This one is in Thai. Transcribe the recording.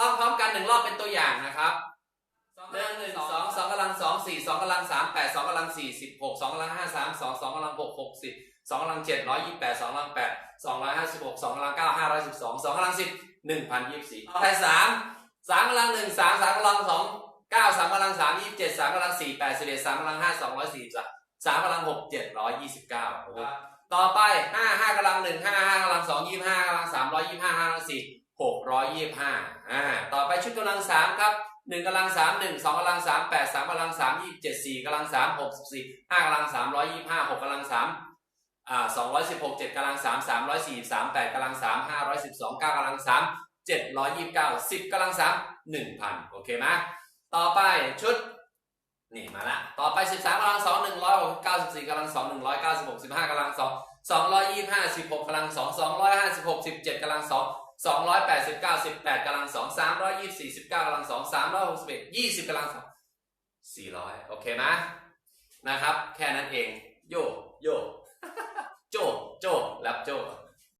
ท่องพร้อมกันหนึ่งรอบเป็นตัวอย่างนะครับหนึ่งหนึ่งสองสองกำลังสองสี่สองกำลังสามแปดสองกำลังสี่สิบหกสองกำลังห้าสามสองสองกำลังหกหกสิบสองกำลังเจ็ดร้อยยี่สิบแปดสองกำลังแปดสองร้อยห้าสิบหกสองกำลังเก้าห้าร้อยสิบสองสองกำลังสิบหนึ่งพันยี่สิบสี่ไปสามสามกำลังหนึ่งสามสามกำลังสองเก้าสามกำลังสามยี่สิบเจ็ดสามกำลังสี่แปดสิบเอ็ดสามกำลังห้าสองร้อยสี่สิบสามกำลังหกเจ็ดร้อยยี่สิบเก้าต่อไปห้าห้ากำลังหนึ่งห้าห้ากำลังสองยี่สิบห้ากำลังสามร้อยยี่สิบห้าห้ากำลังสี่ หกร้อยยี่ห้าอ่าต่อไปชุดกำลังสามครับหนึ่งกำลังสามหนึ่งสองกำลังสามแปดสามกำลังสามยี่สิบเจ็ดสี่กำลังสามหกสิบสี่ห้ากำลังสามร้อยยี่ห้าหกกำลังสามอ่าสองร้อยสิบหกเจ็ดกำลังสามสามร้อยสี่สามแปดกำลังสามห้าร้อยสิบสองเก้ากำลังสามเจ็ดร้อยยี่สิบเก้าสิบกำลังสามหนึ่งพันโอเคไหมต่อไปชุดนี่มาละ ต่อไป 13กำลัง2 100 94กำลัง2 196 15กำลัง2 225 16กำลัง2 256 17กำลัง2 280 98กำลัง2 324 19กำลัง2 361 20กำลัง2 400 โอเคไหมนะครับ แค่นั้นเอง โย โย โจ โจ รับโจ